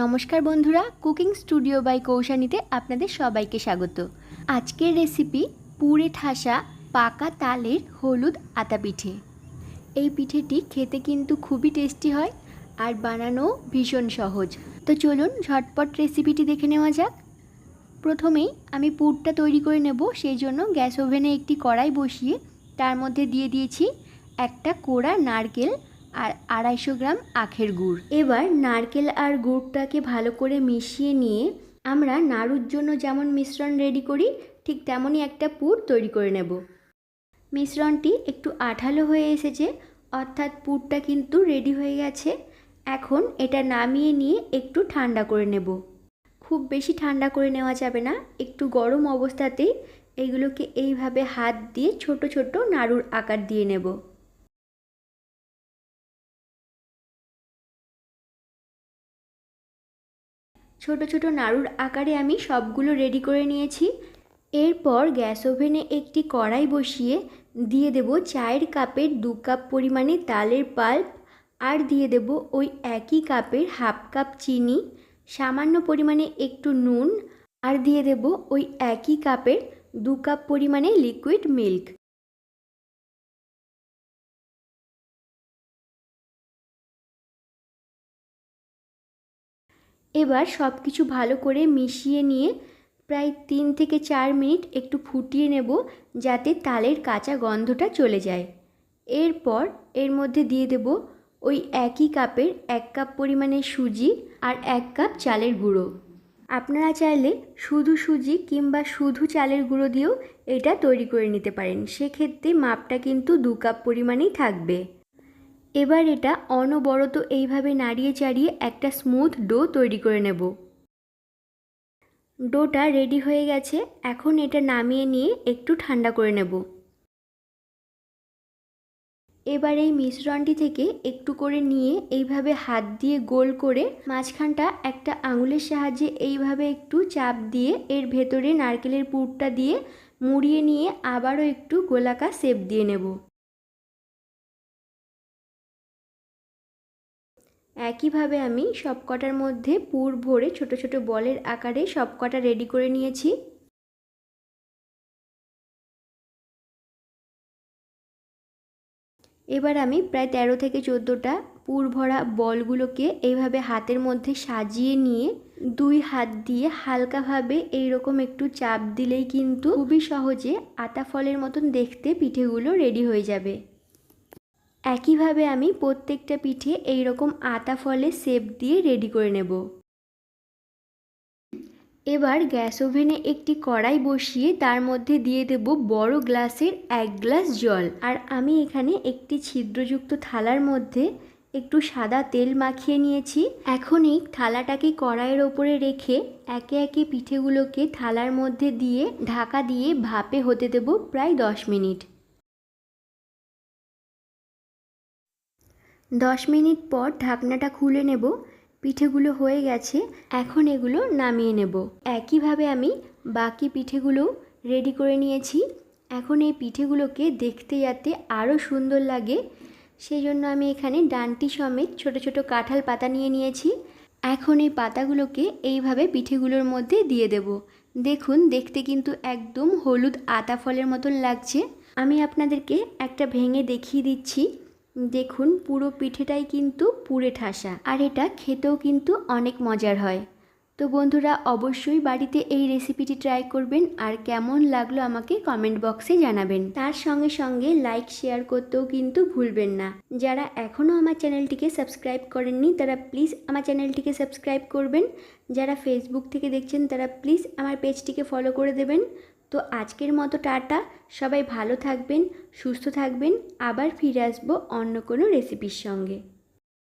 নমস্কার বন্ধুরা, cooking studio by কৌশানীতে আপনাদের সবাইকে স্বাগত। আজকের রেসিপি পুরে ঠাসা পাকা তালের হলুদ আতা পিঠে। এই পিঠেটি খেতে কিন্তু খুবই টেস্টি হয় আর বানানো ভীষণ সহজ। তো চলুন ঝটপট রেসিপিটি দেখে নেওয়া যাক। প্রথমেই আমি পুরটা তৈরি করে নেব, সেই জন্য গ্যাস ওভেনে একটি কড়াই বসিয়ে তার মধ্যে দিয়ে দিয়েছি একটা কোড়া নারকেল আর আড়াইশো গ্রাম আখের গুড়। এবার নারকেল আর গুড়টাকে ভালো করে মিশিয়ে নিয়ে আমরা নাড়ুর জন্য যেমন মিশ্রণ রেডি করি, ঠিক তেমনই একটা পুর তৈরি করে নেব। মিশ্রণটি একটু আঠালো হয়ে এসেছে, অর্থাৎ পুরটা কিন্তু রেডি হয়ে গেছে। এখন এটা নামিয়ে নিয়ে একটু ঠান্ডা করে নেব। খুব বেশি ঠান্ডা করে নেওয়া যাবে না, একটু গরম অবস্থাতেই এগুলোকে এইভাবে হাত দিয়ে ছোট ছোট নাড়ুর আকার দিয়ে নেব। ছোট ছোট নাড়ুর আকারে আমি সবগুলো রেডি করে নিয়েছি। এরপর গ্যাস ওভেনে একটি কড়াই বসিয়ে দিয়ে দেব চায়ের কাপের দু কাপ পরিমাণে তালের পাল্প আর দিয়ে দেব ওই একই কাপের হাফ কাপ চিনি, সামান্য পরিমাণে একটু নুন আর দিয়ে দেব ওই একই কাপের দু কাপ পরিমাণে লিকুইড মিল্ক এবার সব কিছু ভালো করে মিশিয়ে নিয়ে প্রায় তিন থেকে চার মিনিট একটু ফুটিয়ে নেব যাতে তালের কাঁচা গন্ধটা চলে যায়। এরপর এর মধ্যে দিয়ে দেব ওই একই কাপের এক কাপ পরিমাণে সুজি আর এক কাপ চালের গুঁড়ো। আপনারা চাইলে শুধু সুজি কিংবা শুধু চালের গুঁড়ো দিয়েও এটা তৈরি করে নিতে পারেন। সেক্ষেত্রে মাপটা কিন্তু দু কাপ পরিমাণেই থাকবে। এবার এটা অনবরত এইভাবে নাড়িয়ে চাড়িয়ে একটা স্মুথ ডো তৈরি করে নেব। ডোটা রেডি হয়ে গেছে, এখন এটা নামিয়ে নিয়ে একটু ঠান্ডা করে নেব। এবার এই মিশ্রণটি থেকে একটু করে নিয়ে এইভাবে হাত দিয়ে গোল করে মাঝখানটা একটা আঙুলের সাহায্যে এইভাবে একটু চাপ দিয়ে এর ভেতরে নারকেলের পুরটা দিয়ে মুড়িয়ে নিয়ে আবারও একটু গোলাকার সেপ দিয়ে নেব। একইভাবে আমি সব কটার মধ্যে পুর ভরে ছোট ছোট বলের আকারে সব কটা রেডি করে নিয়েছি। এবার আমি প্রায় তেরো থেকে চোদ্দোটা পুর ভরা বলগুলোকে এইভাবে হাতের মধ্যে সাজিয়ে নিয়ে দুই হাত দিয়ে হালকাভাবে এইরকম একটু চাপ দিলেই কিন্তু খুবই সহজে আতা ফলের মতন দেখতে পিঠেগুলো রেডি হয়ে যাবে। একইভাবে আমি প্রত্যেকটা পিঠে এই রকম আতা ফলে শেপ দিয়ে রেডি করে নেব। এবার গ্যাস ওভেনে একটি কড়াই বসিয়ে তার মধ্যে দিয়ে দেব বড় গ্লাসের এক গ্লাস জল। আর আমি এখানে একটি ছিদ্রযুক্ত থালার মধ্যে একটু সাদা তেল মাখিয়ে নিয়েছি। এখন এই থালাটাকে কড়াইয়ের ওপরে রেখে একে একে পিঠেগুলোকে থালার মধ্যে দিয়ে ঢাকা দিয়ে ভাপে হতে দেব প্রায় দশ মিনিট। দশ মিনিট পর ঢাকনাটা খুলে নেব। পিঠেগুলো হয়ে গেছে, এখন এগুলো নামিয়ে নেব। একইভাবে আমি বাকি পিঠেগুলো রেডি করে নিয়েছি। এখন এই পিঠেগুলোকে দেখতে যাতে আরও সুন্দর লাগে সেই জন্য আমি এখানে ডানটি সমেত ছোট ছোট কাঁঠাল পাতা নিয়ে নিয়েছি। এখন এই পাতাগুলোকে এইভাবে পিঠেগুলোর মধ্যে দিয়ে দেব। দেখুন, দেখতে কিন্তু একদম হলুদ আতা ফলের মতন লাগছে। আমি আপনাদেরকে একটা ভেঙে দেখিয়ে দিচ্ছি। দেখুন পুরো পিঠেটাই কিন্তু পুরে ঠাসা। আর এটা খেতেও কিন্তু অনেক মজার হয়। তো বন্ধুরা, অবশ্যই বাড়িতে এই রেসিপিটি ট্রাই করবেন আর কেমন লাগল আমাকে কমেন্ট বক্সে জানাবেন। তার সঙ্গে সঙ্গে লাইক শেয়ার করতেও কিন্তু ভুলবেন না। যারা এখনও আমার চ্যানেলটিকে সাবস্ক্রাইব করেননি, তারা প্লিজ আমার চ্যানেলটিকে সাবস্ক্রাইব করবেন। যারা ফেসবুক থেকে দেখছেন, তারা প্লিজ আমার পেজটিকে ফলো করে দেবেন। তো আজকের মতো টাটা। সবাই ভালো থাকবেন, সুস্থ থাকবেন। আবার ফিরে আসব অন্য কোনো রেসিপির সঙ্গে।